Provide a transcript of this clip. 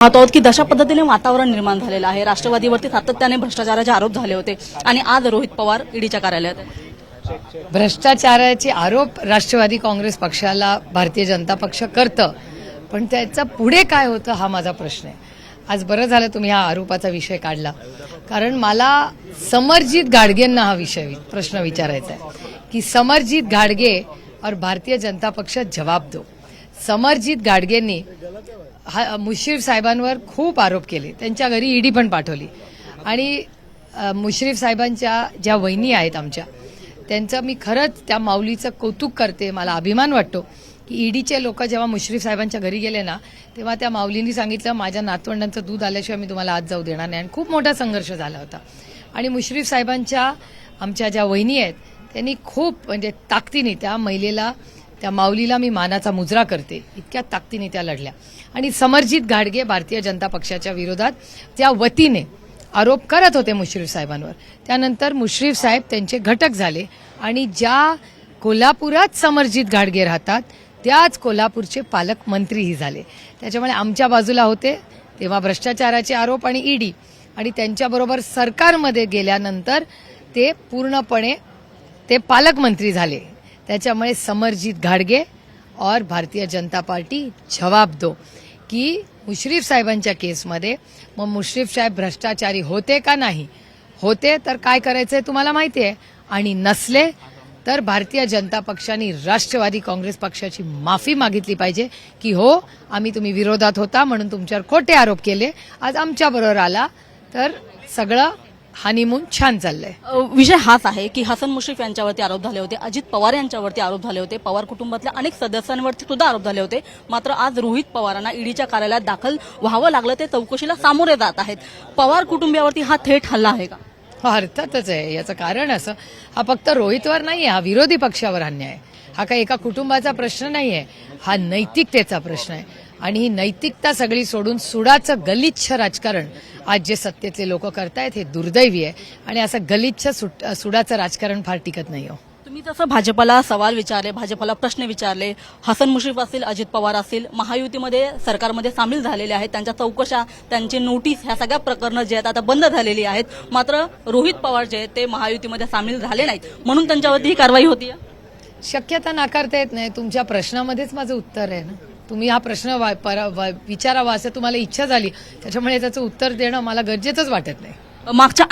पाहतो आहोत की जशा पद्धतीने वातावरण निर्माण झालेलं आहे. राष्ट्रवादीवरती सातत्याने भ्रष्टाचाराचे आरोप झाले होते आणि आज रोहित पवार ईडीच्या कार्यालयात भ्रष्टाचाराचे आरोप राष्ट्रवादी काँग्रेस पक्षाला भारतीय जनता पक्ष करतं. पण त्याचा पुढे काय होतं हा माझा प्रश्न आहे. आज बरं झालं तुम्ही हा आरोपाचा विषय काढला. कारण मला समरजित गाडगेंना हा विषय वि- प्रश्न विचारायचा आहे. की समरजित गाडगे और भारतीय जनता पक्ष जवाब दो. समरजित गाडगेंनी हा मुश्रीफ साहेबांवर खूप आरोप केले. त्यांच्या घरी ईडी पण पाठवली. आणि मुश्रीफ साहेबांच्या ज्या वहिनी आहेत आमच्या त्यांचं मी खरंच त्या माऊलीचं कौतुक करते. मला अभिमान वाटतो की ईडीचे लोक जेव्हा मुश्रीफ साहेबांच्या घरी गेले ना तेव्हा त्या माऊलींनी सांगितलं माझ्या नातवंडांचं दूध आल्याशिवाय मी तुम्हाला आज जाऊ देणार नाही. आणि खूप मोठा संघर्ष झाला होता. आणि मुश्रीफ साहेबांच्या आमच्या ज्या वहिनी आहेत त्यांनी खूप म्हणजे ताकदीने त्या महिलेला त्या माऊलीला मी मानाचा मुजरा करते. इतक्या ताकदीने त्या लढल्या. आणि समरजित घाडगे भारतीय जनता पक्षाच्या विरोधात त्या वतीने आरोप करत होते मुश्रीफ साहेबांवर. त्यानंतर मुश्रीफ साहेब त्यांचे घटक झाले आणि ज्या कोल्हापुरात समरजित घाडगे राहतात त्याच कोल्हापूरचे पालकमंत्रीही झाले. त्याच्यामुळे आमच्या बाजूला होते तेव्हा भ्रष्टाचाराचे आरोप आणि ईडी. आणि त्यांच्याबरोबर सरकारमध्ये गेल्यानंतर ते पूर्णपणे ते पालकमंत्री झाले. त्याच्यामुळे समरजित घाडगे और भारतीय जनता पार्टी जवाब दो की मुश्रीफ साहेबांच्या केसमध्ये मग मुश्रीफ साहेब भ्रष्टाचारी होते का नाही? होते तर काय करायचंय तुम्हाला माहिती आहे? आणि नसले तर भारतीय जनता पक्षाने राष्ट्रवादी काँग्रेस पक्षाची माफी मागितली पाहिजे की हो आम्ही तुम्ही विरोधात होता म्हणून तुमच्यावर खोटे आरोप केले. आज आमच्याबरोबर आला तर सगळं हानिमून छान चाललंय. अ, विषय हाच आहे की हसन मुश्रीफ यांच्यावरती आरोप झाले होते अजित पवार यांच्यावरती आरोप झाले होते पवार कुटुंबातल्या अनेक सदस्यांवरती सुद्धा आरोप झाले होते. मात्र आज रोहित पवारांना ईडीच्या कार्यालयात दाखल व्हावं लागलं ते चौकशीला सामोरे जात आहेत. पवार कुटुंबियावरती हा थेट हल्ला आहे का? हो अर्थातच आहे. याचं कारण असं हा फक्त रोहितवर नाही आहे हा विरोधी पक्षावर अन्याय आहे. हा काही एका कुटुंबाचा प्रश्न नाही आहे हा नैतिकतेचा प्रश्न आहे. आणि ही नैतिकता सगळी सोडून सुडाचं गलिच्छ राजकारण आज जे सत्तेतले लोक करतायत हे दुर्दैवी आहे. आणि असं गलिच्छ सुडाचं राजकारण फार टिकत नाही हो. तुम्ही जसं भाजपला सवाल विचारले भाजपला प्रश्न विचारले हसन मुश्रीफ असतील अजित पवार असतील महायुतीमध्ये सरकारमध्ये सामील झालेले आहेत त्यांच्या चौकशा त्यांची नोटीस ह्या सगळ्या प्रकरणं जे आहेत आता बंद झालेली आहेत. मात्र रोहित पवार जे आहेत ते महायुतीमध्ये सामील झाले नाहीत. म्हणून त्यांच्यावरती ही कारवाई होती शक्यता नाकारता येत नाही. तुमच्या प्रश्नामध्येच माझं उत्तर आहे ना. तुम्ही हा प्रश्न वा- परा- वा- विचारावा असं तुम्हाला इच्छा झाली. त्याच्यामुळे त्याचं उत्तर देणं मला गरजेचंच वाटत नाही. मागच्या